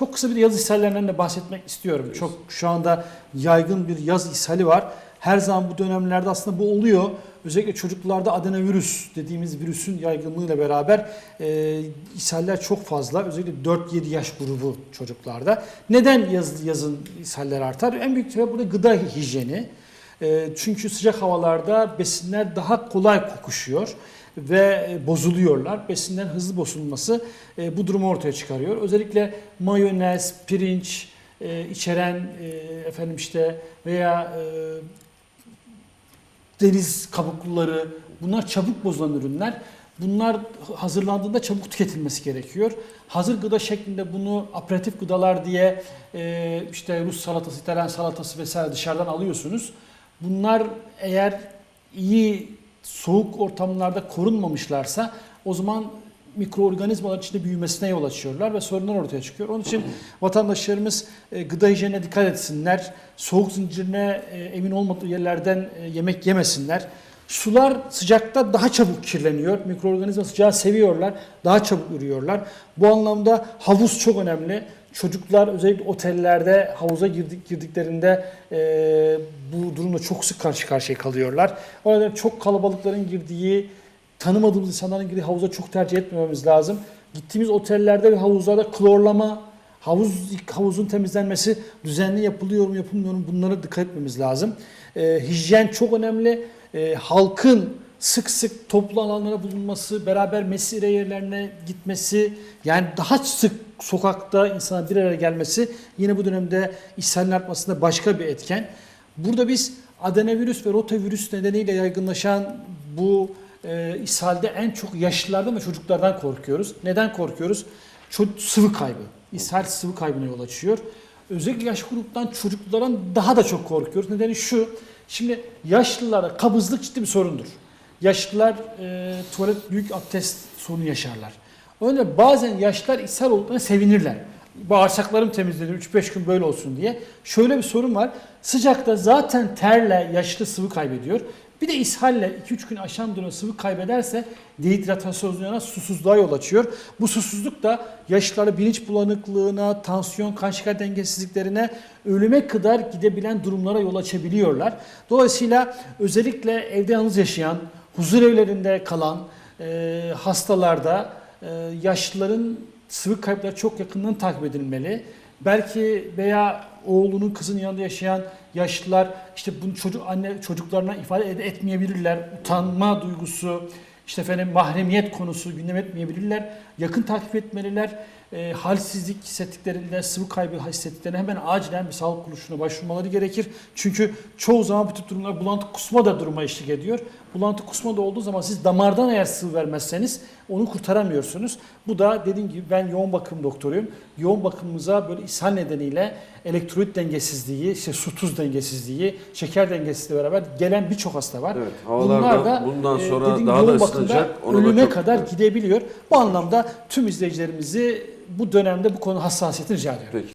Çok kısa bir yaz ishallerinden de bahsetmek istiyorum. Çok şu anda yaygın bir yaz ishali var. Her zaman bu dönemlerde aslında bu oluyor. Özellikle çocuklarda adenovirüs dediğimiz virüsün yaygınlığıyla beraber e, ishaller çok fazla. Özellikle 4-7 yaş grubu çocuklarda. Neden yaz, yazın ishaller artar? En büyük sebep burada gıda hijyeni. E, çünkü sıcak havalarda besinler daha kolay kokuşuyor ve e, bozuluyorlar. Besinlerin hızlı bozulması e, bu durumu ortaya çıkarıyor. Özellikle mayonez, pirinç e, içeren efendim işte veya deniz kabukluları bunlar çabuk bozulan ürünler. Bunlar hazırlandığında çabuk tüketilmesi gerekiyor. Hazır gıda şeklinde bunu aperatif gıdalar diye işte Rus salatası, İtalyan salatası vesaire dışarıdan alıyorsunuz. Bunlar eğer iyi soğuk ortamlarda korunmamışlarsa o zaman mikroorganizmalar içinde büyümesine yol açıyorlar ve sorunlar ortaya çıkıyor. Onun için vatandaşlarımız e, gıda hijyenine dikkat etsinler. Soğuk zincirine e, emin olmadığı yerlerden e, yemek yemesinler. Sular sıcakta daha çabuk kirleniyor. Mikroorganizma sıcağı seviyorlar. Daha çabuk ürüyorlar. Bu anlamda havuz çok önemli. Çocuklar özellikle otellerde havuza girdik, girdiklerinde e, bu durumla çok sık karşı karşıya kalıyorlar. O nedenle çok kalabalıkların girdiği, tanımadığımız insanların girdiği havuza çok tercih etmememiz lazım. Gittiğimiz otellerde ve havuzlarda klorlama, havuz havuzun temizlenmesi düzenli yapılıyor mu yapılmıyor mu bunlara dikkat etmemiz lazım. E, hijyen çok önemli. E, halkın sık sık toplu alanlara bulunması, beraber mesire yerlerine gitmesi, yani daha sık sokakta insana bir araya gelmesi yine bu dönemde ishalin artmasında başka bir etken. Burada biz adenovirüs ve rotavirüs nedeniyle yaygınlaşan bu e, ishalde en çok yaşlılardan ve çocuklardan korkuyoruz. Neden korkuyoruz? Ço- sıvı kaybı. İshal sıvı kaybına yol açıyor. Özellikle yaş gruptan çocuklardan daha da çok korkuyoruz. Nedeni şu, şimdi yaşlılarda kabızlık ciddi bir sorundur. Yaşlılar e, tuvalet büyük abdest sorunu yaşarlar. Öyle bazen yaşlılar ishal olduklarına sevinirler. Bağırsaklarım temizlenir 3-5 gün böyle olsun diye. Şöyle bir sorun var. Sıcakta zaten terle yaşlı sıvı kaybediyor. Bir de ishalle 2-3 gün aşan dönem sıvı kaybederse dehidratasyona, susuzluğa yol açıyor. Bu susuzluk da yaşlılarda bilinç bulanıklığına, tansiyon, kan şeker dengesizliklerine, ölüme kadar gidebilen durumlara yol açabiliyorlar. Dolayısıyla özellikle evde yalnız yaşayan, huzur evlerinde kalan e, hastalarda e, yaşlıların sıvı kayıpları çok yakından takip edilmeli. Belki veya oğlunun kızının yanında yaşayan yaşlılar işte bunu çocuk anne çocuklarına ifade etmeyebilirler. Utanma duygusu, işte efendim mahremiyet konusu gündem etmeyebilirler. Yakın takip etmeliler. E, halsizlik hissettiklerinde, sıvı kaybı hissettiklerinde hemen acilen bir sağlık kuruluşuna başvurmaları gerekir. Çünkü çoğu zaman bu tip durumlar bulantı kusma da duruma eşlik ediyor. Bulantı kusma da olduğu zaman siz damardan eğer sıvı vermezseniz onu kurtaramıyorsunuz. Bu da dediğim gibi ben yoğun bakım doktoruyum. Yoğun bakımımıza böyle ishal nedeniyle elektrolit dengesizliği, işte su tuz dengesizliği, şeker dengesizliği beraber gelen birçok hasta var. Evet, havalarda bundan e, sonra dediğim daha yoğun da Ona da ölüme çok kadar gidebiliyor. Bu anlamda tüm izleyicilerimizi bu dönemde bu konu hassasiyetini rica ediyorum. Peki.